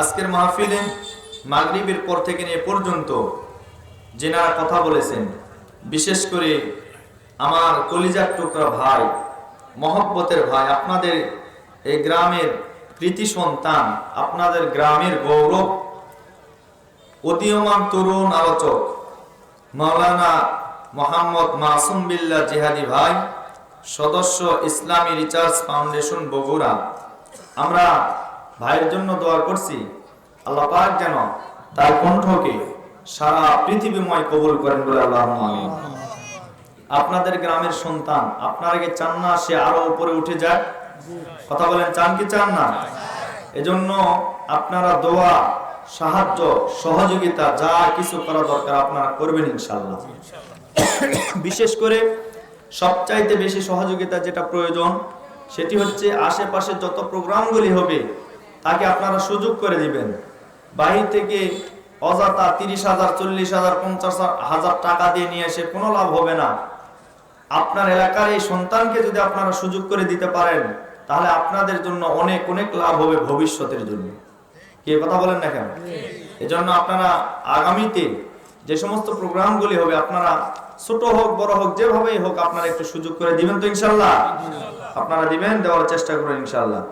আজকের মাহফিলে মাগরিবের পর থেকে নিয়ে পর্যন্ত যেনারা কথা বলেছেন, বিশেষ করে আমার কলিজার টুকরা ভাই, মহব্বতের ভাই, আপনাদের এই গ্রামের কৃতি সন্তান, আপনাদের গ্রামের গৌরব, উদীয়মান তরুণ আলোচক, মাওলানা মোহাম্মদ মাসুম বিল্লাহ জিহাদি ভাই, সদস্য ইসলামী রিচার্জ ফাউন্ডেশন বগুড়া। আমরা ভাইয়ের জন্য দোয়া করছি। আল্লাহ পাক যেন তার কণ্ঠকে সারা পৃথিবীময় কবুল করেন বলে আল্লাহ আপনাদের গ্রামের সন্তান, আপনারা কি চান না সে আরও উপরে উঠে যায় কথা বলেন, চান কি চান না? এজন্য আপনারা দোয়া, সাহায্য, সহযোগিতা, যা কিছু করা দরকার আপনারা করবেন ইনশাল্লাহ বিশেষ করে সবচাইতে বেশি সহযোগিতা যেটা প্রয়োজন, সেটি হচ্ছে আশেপাশে যত প্রোগ্রামগুলি হবে তাকে আপনারা সুযোগ করে দিবেন। বাহির থেকে অযথা তিরিশ হাজার চল্লিশ হাজার পঞ্চাশ হাজার টাকা দিয়ে নিয়ে এসে কোনো লাভ হবে না। আপনার এলাকার এই সন্তানকে যদি আপনারা সুযোগ করে দিতে পারেন তাহলে আপনাদের জন্য অনেক অনেক লাভ হবে ভবিষ্যতের জন্য। কে কথা বলেন না কেন? এজন্য আপনারা আগামীতে যে সমস্ত প্রোগ্রামগুলি হবে আপনারা ছোট হোক বড় হোক যেভাবেই হোক আপনারা একটু সুযোগ করে দিবেন তো ইনশাল্লাহ? আপনারা দিবেন দেওয়ার চেষ্টা করবেন ইনশাল্লাহ।